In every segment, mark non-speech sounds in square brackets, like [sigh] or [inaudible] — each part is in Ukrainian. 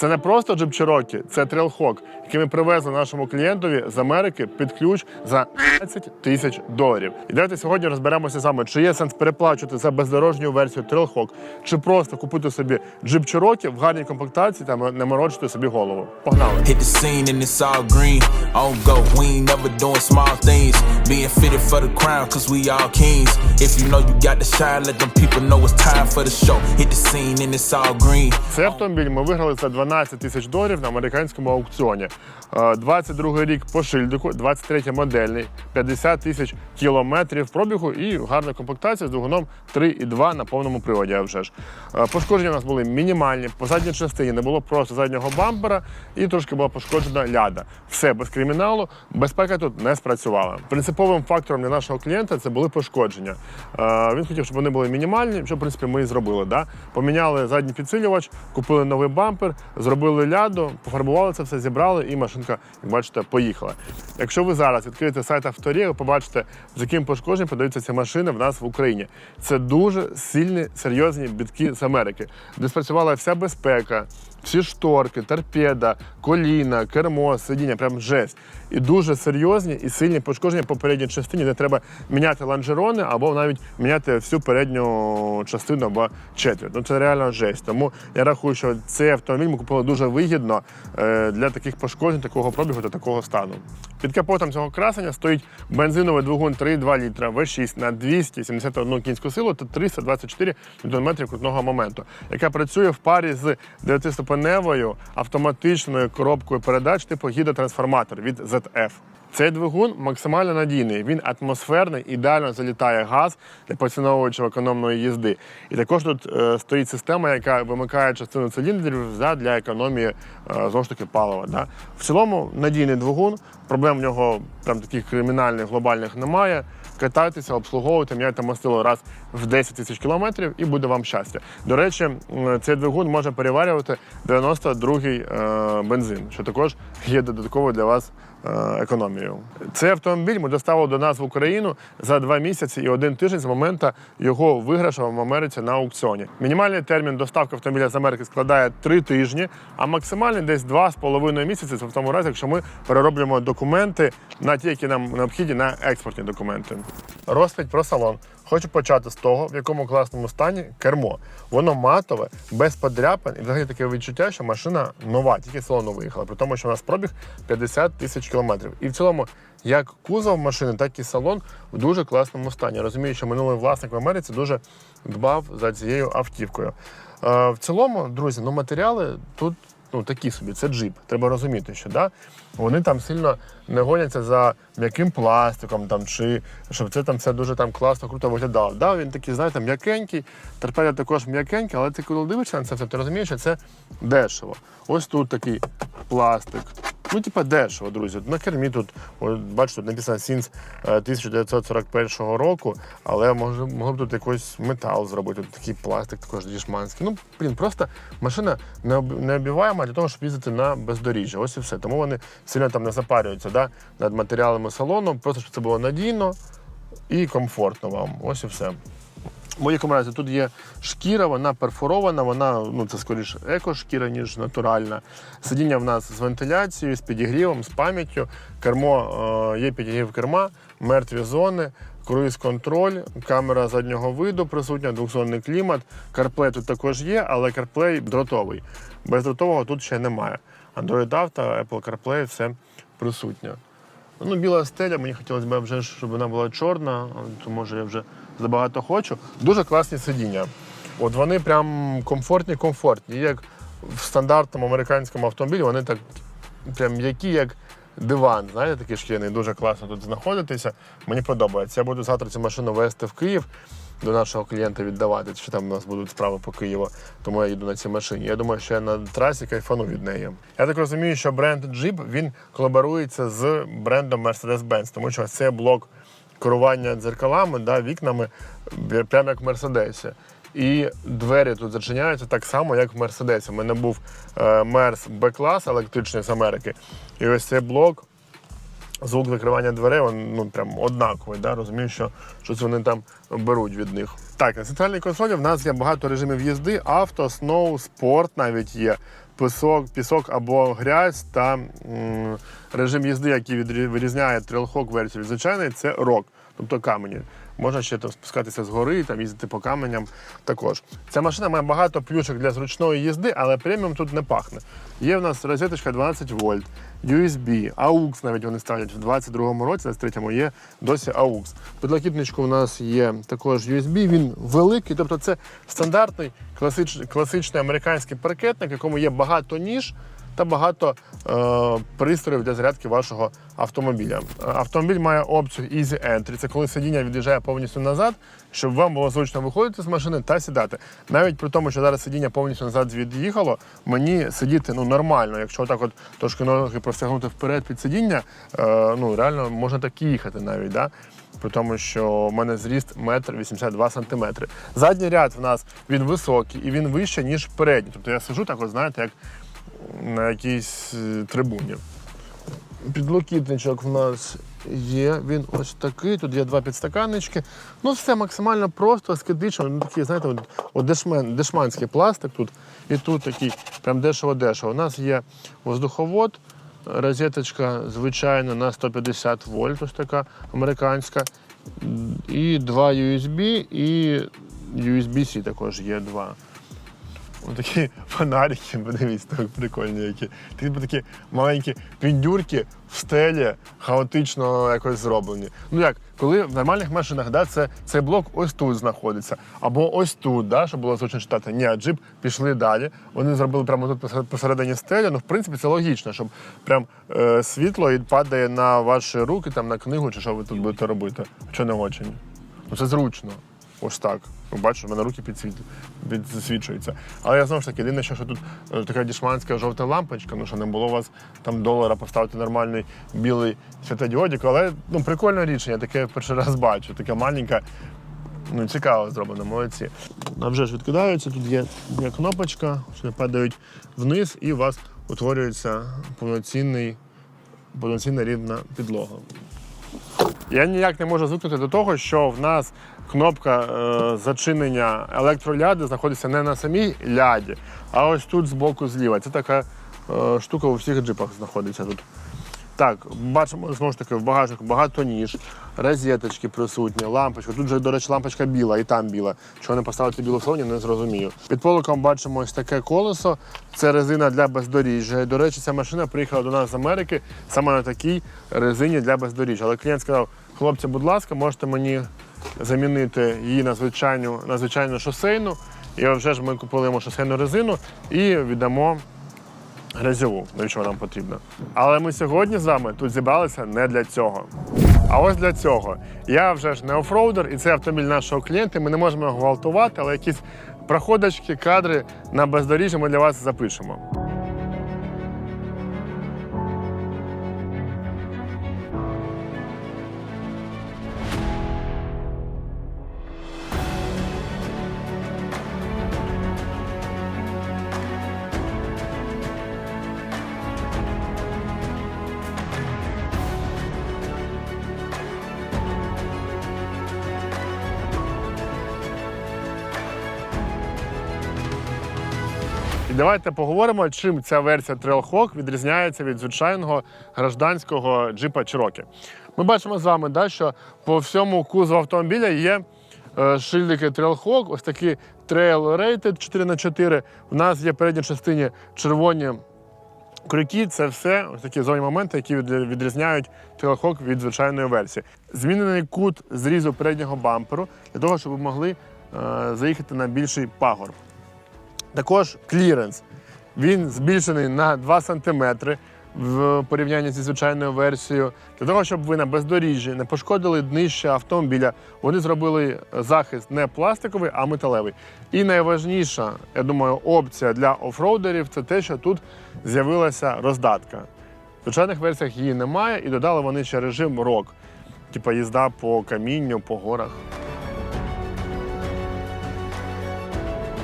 Це не просто джип Cherokee, це Trailhawk, який ми привезли нашому клієнтові з Америки під ключ за 15 тисяч доларів. І давайте сьогодні розберемося вами, чи є сенс переплачувати за бездорожню версію Trailhawk, чи просто купити собі джип Cherokee в гарній комплектації та не морочити собі голову. Погнали! Цей автомобіль ми виграли за 12 тисяч доларів на американському аукціоні. Е, 22 рік по шильдику, 23 модельний, 50 тисяч кілометрів пробігу і гарна комплектація з двигуном 3,2 на повному приводі. А вже ж Е, пошкодження у нас були мінімальні. По задній частині не було просто заднього бампера і трошки була пошкоджена ляда. Все без криміналу, безпека тут не спрацювала. Принциповим фактором для нашого клієнта це були пошкодження. Е, Він хотів, щоб вони були мінімальні, що в принципі ми і зробили. Да? Поміняли задній підсилювач, купили новий бампер, зробили ляду, пофарбували це все, зібрали, і машинка, як бачите, поїхала. Якщо ви зараз відкриєте сайт авторі, ви побачите, з яким пошкодженням подаються ці машини в нас в Україні. Це дуже сильні, серйозні бітки з Америки, де спрацювала вся безпека, всі шторки, торпеда, коліна, кермо, сидіння, прям жесть. І дуже серйозні і сильні пошкодження по передній частині, де треба міняти лонжерони або навіть міняти всю передню частину або четверть. Ну це реально жесть. Тому я рахую, що цей автомобіль ми купили дуже вигідно е, для таких пошкоджень, такого пробігу та такого стану. Під капотом цього красення стоїть бензиновий двигун 3,2 літра V6 на 271 кінську силу та 324 Нм крутного моменту, яка працює в парі з 9-ступеневою автоматичною коробкою передач типу гідротрансформатор від ZF. Цей двигун максимально надійний. Він атмосферний, ідеально залітає газ для поціновувачів економної їзди. І також тут е, стоїть система, яка вимикає частину циліндрів для економії е, знову ж таки палива. Да. В цілому надійний двигун, проблем в нього там таких кримінальних глобальних немає. Катайтеся, обслуговуйте, міняйте мастило раз в 10 тисяч кілометрів і буде вам щастя. До речі, цей двигун може переварювати 92-й е, бензин, що також є додатково для вас е, економією. Цей автомобіль ми доставили до нас в Україну за два місяці і один тиждень з моменту його виграшу в Америці на аукціоні. Мінімальний термін доставки автомобіля з Америки складає три тижні, а максимальний десь два з половиною місяці. Це в тому разі, якщо ми перероблюємо документи на ті, які нам необхідні на експортні документи. Розповідь про салон. Хочу почати з того, в якому класному стані кермо. Воно матове, без подряпин, і взагалі таке відчуття, що машина нова, тільки салону виїхала. При тому, що у нас пробіг 50 тисяч кілометрів. І в цілому, як кузов машини, так і салон в дуже класному стані. Розумію, що минулий власник в Америці дуже дбав за цією автівкою. Е, в цілому, друзі, ну матеріали тут ну, такі собі, це джип. Треба розуміти, що да, вони там сильно не гоняться за м'яким пластиком, там, чи щоб це там все дуже там класно, круто виглядало. Да, він такий, знаєте, м'якенький, торпеда також м'якенький, але ти коли дивишся на це все, ти розумієш, що це дешево. Ось тут такий пластик. Ну, типа дешево, друзі. На кермі тут, бачите, тут написано Сінс 1941 року, але може, могло б тут якийсь метал зробити, тут такий пластик також дішманський. Ну, блін, просто машина не об- необіваема для того, щоб їздити на бездоріжжя. Ось і все. Тому вони сильно там не запарюються да, над матеріалами салону, просто щоб це було надійно і комфортно вам. Ось і все. В будь-якому разі тут є шкіра, вона перфорована, вона ну це скоріш екошкіра, ніж натуральна. Сидіння в нас з вентиляцією, з підігрівом, з пам'яттю. Кермо е, є підігрів керма, мертві зони, круїз-контроль, камера заднього виду присутня, двохзонний клімат. CarPlay тут також є, але CarPlay дротовий. Бездротового тут ще немає. Android Auto, Apple CarPlay все присутнє. Ну, біла стеля, мені хотілося б вже, щоб вона була чорна, то може я вже забагато хочу. Дуже класні сидіння. От вони прям комфортні, комфортні. Як в стандартному американському автомобілі, вони так прям м'які, як диван. Знаєте, такі шкіряний, дуже класно тут знаходитися. Мені подобається. Я буду завтра цю машину везти в Київ. До нашого клієнта віддавати, що там у нас будуть справи по Києву, тому я їду на цій машині. Я думаю, що я на трасі кайфану від неї. Я так розумію, що бренд Jeep він колаборується з брендом Mercedes-Benz, тому що це блок керування дзеркалами, да, вікнами, прямо як в Мерседесі. І двері тут зачиняються так само, як в Мерседесі. У мене був е, Мерс Б-клас електричний з Америки. І ось цей блок звук закривання дверей він, ну, прям однаковий. Да? Розумію, що щось вони там беруть від них. Так, на центральній консолі в нас є багато режимів їзди: авто, сноу, спорт навіть є. Пісок, пісок або грязь та м, режим їзди, який відрізняє Trailhawk версію від звичайної, це рок, тобто камені. Можна ще там спускатися з гори, там їздити по каменям також. Ця машина має багато плюшок для зручної їзди, але преміум тут не пахне. Є в нас розеточка 12 вольт, USB, AUX навіть вони ставлять в 22-му році, 23-му є досі AUX. Підлокітничку у нас є також USB, він великий, тобто це стандартний класичний, класичний американський паркетник, в якому є багато ніж та багато е, пристроїв для зарядки вашого автомобіля. Е, Автомобіль має опцію Easy Entry. Це коли сидіння від'їжджає повністю назад, щоб вам було зручно виходити з машини та сідати. Навіть при тому, що зараз сидіння повністю назад від'їхало, мені сидіти ну нормально. Якщо так от трошки ноги простягнути вперед під сидіння, е, ну реально можна так і їхати навіть. Да? При тому, що в мене зріст 1,82 82 сантиметри. Задній ряд в нас він високий і він вище, ніж передній. Тобто я сижу так, от, знаєте, як на якійсь е, трибуні. Підлокітничок в нас є. Він ось такий. Тут є два підстаканнички. Ну, все максимально просто, аскетично. Ну, такий, знаєте, от, дешманський пластик тут. І тут такий прям дешево-дешево. У нас є воздуховод, розеточка звичайна на 150 вольт, ось така американська. І два USB, і USB-C також є два. Ось такі [laughs] фонарики, подивіться, так прикольні які. Такі, такі маленькі піндюрки в стелі хаотично якось зроблені. Ну як, коли в нормальних машинах да, це, цей блок ось тут знаходиться, або ось тут, да, щоб було зручно читати. Ні, джип пішли далі. Вони зробили прямо тут посередині стелі. Ну, в принципі, це логічно, щоб прям е, світло і падає на ваші руки, там на книгу, чи що ви тут будете робити. Що не очень. Ну це зручно. Ось так. Бачите, в мене руки підсвічуються. Але я знову ж таки, єдине, що тут е, така дішманська жовта лампочка, ну що не було у вас там долара поставити нормальний білий світодіодик, але ну, прикольне рішення, таке перший раз бачу. Таке маленьке, ну цікаво зроблено, молодці. А вже ж відкидаються, тут є кнопочка, що падають вниз, і у вас утворюється повноцінний, повноцінна рівна підлога. Я ніяк не можу звикнути до того, що в нас кнопка е, зачинення електроляди знаходиться не на самій ляді, а ось тут збоку зліва. Це така е, штука у всіх джипах знаходиться тут. Так, бачимо знову ж таки в багажнику багато ніж, розеточки присутні, лампочка. Тут же, до речі, лампочка біла і там біла. Чого не поставити білу в салоні, не зрозумію. Під поликом бачимо ось таке колесо. Це резина для бездоріжжя. До речі, ця машина приїхала до нас з Америки саме на такій резині для бездоріжжя. Але клієнт сказав: хлопці, будь ласка, можете мені замінити її на звичайну, на звичайну шосейну. І вже ж ми купили йому шосейну резину і віддамо грязьову, навіщо нам потрібно. Але ми сьогодні з вами тут зібралися не для цього. А ось для цього. Я вже ж не офроудер, і це автомобіль нашого клієнта. Ми не можемо його гвалтувати, але якісь проходочки, кадри на бездоріжжі ми для вас запишемо. І давайте поговоримо, чим ця версія Trailhawk відрізняється від звичайного гражданського джипа Cherokee. Ми бачимо з вами, да, що по всьому кузову автомобіля є е, шильдики Trailhawk, ось такі Trail Rated 4х4. У нас є в передній частині червоні крюки. Це все ось такі зовні моменти, які відрізняють Trailhawk від звичайної версії. Змінений кут зрізу переднього бамперу для того, щоб ви могли е, заїхати на більший пагорб. Також кліренс. Він збільшений на 2 см в порівнянні зі звичайною версією. Для того, щоб ви на бездоріжжі не пошкодили днище автомобіля, вони зробили захист не пластиковий, а металевий. І найважніша, я думаю, опція для офроудерів це те, що тут з'явилася роздатка. В звичайних версіях її немає, і додали вони ще режим рок, типа їзда по камінню, по горах.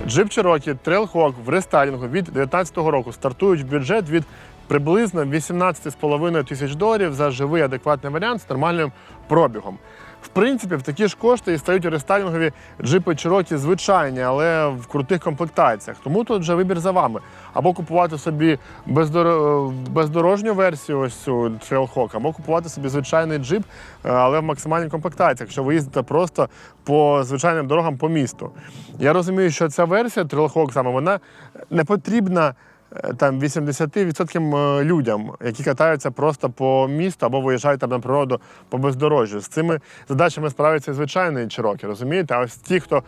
Джип Cherokee Trailhawk в рестайлінгу від 2019 року стартують в бюджет від приблизно 18,5 тисяч доларів за живий адекватний варіант з нормальним пробігом. В принципі, в такі ж кошти і стають рестайлінгові джипи Cherokee звичайні, але в крутих комплектаціях. Тому тут вже вибір за вами. Або купувати собі бездоро- бездорожню версію, ось цю Trailhawk, або купувати собі звичайний джип, е, але в максимальній комплектації, якщо ви їздите просто по звичайним дорогам по місту. Я розумію, що ця версія Trailhawk саме вона не потрібна там 80% е, людям, які катаються просто по місту або виїжджають там на природу по бездорожжю. З цими задачами справиться і звичайний Чирокі, розумієте? А ось ті, хто е,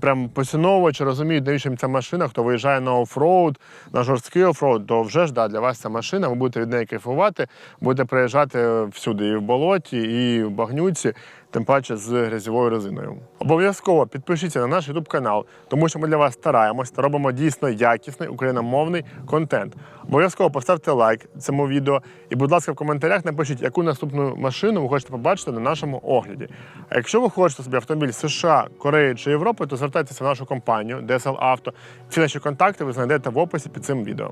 прям поціновувачі розуміють, навіщо їм ця машина, хто виїжджає на офроуд, на жорсткий офроуд, то вже ж да, для вас ця машина, ви будете від неї кайфувати, будете приїжджати всюди, і в болоті, і в багнюці тим паче з грязьовою резиною. Обов'язково підпишіться на наш YouTube канал, тому що ми для вас стараємось та робимо дійсно якісний україномовний контент. Обов'язково поставте лайк цьому відео і, будь ласка, в коментарях напишіть, яку наступну машину ви хочете побачити на нашому огляді. А якщо ви хочете собі автомобіль США, Кореї чи Європи, то звертайтеся в нашу компанію DSL Auto. Всі наші контакти ви знайдете в описі під цим відео.